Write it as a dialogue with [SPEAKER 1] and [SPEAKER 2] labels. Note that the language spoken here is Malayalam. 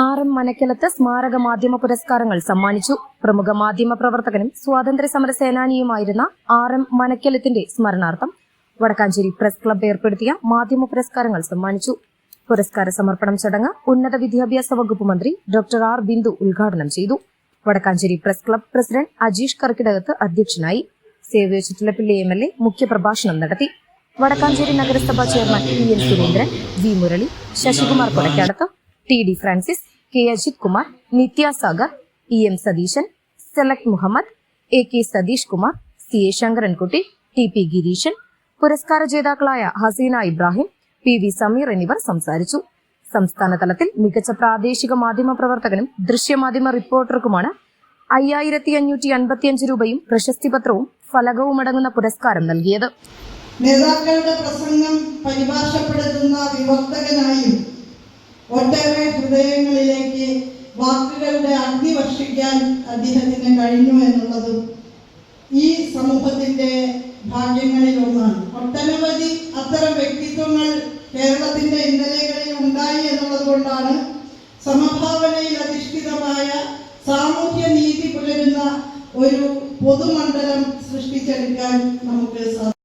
[SPEAKER 1] ആർ എം മനക്കലത്ത് സ്മാരക മാധ്യമ പുരസ്കാരങ്ങൾ സമ്മാനിച്ചു. പ്രമുഖ മാധ്യമ പ്രവർത്തകനും സ്വാതന്ത്ര്യ സമര സേനാനിയുമായിരുന്ന ആർ എം മനക്കലത്തിന്റെ സ്മരണാർത്ഥം വടക്കാഞ്ചേരി പ്രസ് ക്ലബ് ഏർപ്പെടുത്തിയ മാധ്യമ പുരസ്കാരങ്ങൾ സമ്മാനിച്ചു. പുരസ്കാര സമർപ്പണം ചടങ്ങ് ഉന്നത വിദ്യാഭ്യാസ വകുപ്പ് മന്ത്രി ഡോക്ടർ ആർ ബിന്ദു ഉദ്ഘാടനം ചെയ്തു. Wadakkanchery press club president Ajeesh Karkkidakath അധ്യക്ഷനായി. സേവ്യ ചുറ്റിലപ്പിള്ളി എം എൽ എ മുഖ്യപ്രഭാഷണം നടത്തി. വടക്കാഞ്ചേരി നഗരസഭാ chairman P N Surendran V Murali Sasikumar Kodakkadath T D Francis K Ajith Kumar Nithya Sagar E M Satheesan select Muhammad A K Satheesh Kumar C A Sankarankutty T P Gireesan പുരസ്കാര ജേതാക്കളായ ഹസീന ഇബ്രാഹിം പി വി സമീർ എന്നിവർ സംസാരിച്ചു. സംസ്ഥാന തലത്തിൽ മികച്ച പ്രാദേശിക മാധ്യമ പ്രവർത്തകനും ദൃശ്യമാധ്യമ റിപ്പോർട്ടർക്കുമാണ് അയ്യായിരത്തി അഞ്ഞൂറ്റി അൻപത്തിയഞ്ച് രൂപയും പ്രശസ്തിപത്രവും ഫലകവും അടങ്ങുന്ന പുരസ്കാരം നൽകിയത്.
[SPEAKER 2] നേതാക്കളുടെ പ്രസംഗം പരിഭാഷപ്പെടുത്തുന്ന വിവർത്തകനായും ഒട്ടേറെ ഹൃദയങ്ങളിലേക്ക് വാക്കുകളുടെ അഗ്നി വർഷിക്കാൻ അദ്ദേഹത്തിന് കഴിഞ്ഞു എന്നുള്ളതും ഈ സമൂഹത്തിന്റെ ഭാഗ്യങ്ങളിൽ ഒന്നാണ്. ഒട്ടനവധി അത്തരം വ്യക്തിത്വങ്ങൾ കേരളത്തിന്റെ ഇന്നലകളിൽ ഉണ്ടായി എന്നുള്ളത് കൊണ്ടാണ് സമഭാവനയിൽ അധിഷ്ഠിതമായ സാമൂഹ്യ നീതി പുലരുന്ന ഒരു പൊതുമണ്ഡലം സൃഷ്ടിച്ചെടുക്കാൻ നമുക്ക് സാധിക്കും.